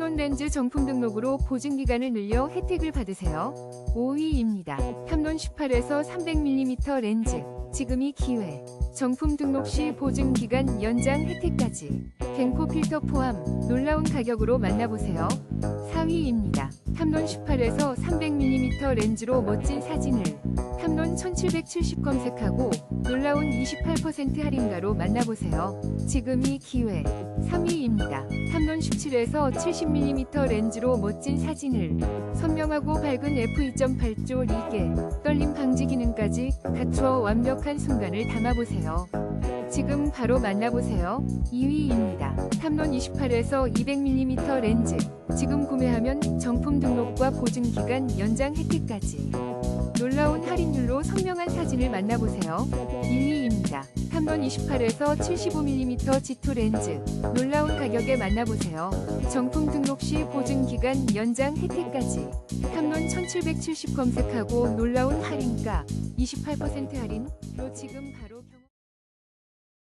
탐론 렌즈 정품 등록으로 보증 기간을 늘려 혜택을 받으세요. 5위입니다. 탐론 18에서 300mm 렌즈. 지금이 기회. 정품 등록 시 보증 기간 연장 혜택까지. 갱포 필터 포함 놀라운 가격으로 만나보세요. 4위입니다. 탐론 18에서 300mm 렌즈로 멋진 사진을 탐론 1770 검색하고 놀라운 28% 할인가로 만나보세요. 지금이 기회. 3위입니다. 탐론 17에서 70mm 렌즈로 멋진 사진을 선명하고 밝은 f2.8조 리게 떨림 방지 기능까지 갖추어 완벽한 순간을 담아보세요. 지금 바로 만나보세요. 2위입니다. 탐론 28에서 200mm 렌즈. 지금 구매하면 정품 등록과 보증 기간 연장 혜택까지. 놀라운 사진을 만나보세요. 1위입니다. 탐론 28에서 75mm G2 렌즈. 놀라운 가격에 만나보세요. 정품 등록 시 보증 기간 연장 혜택까지. 탐론 1770 검색하고 놀라운 할인가 28% 할인 로 지금 바로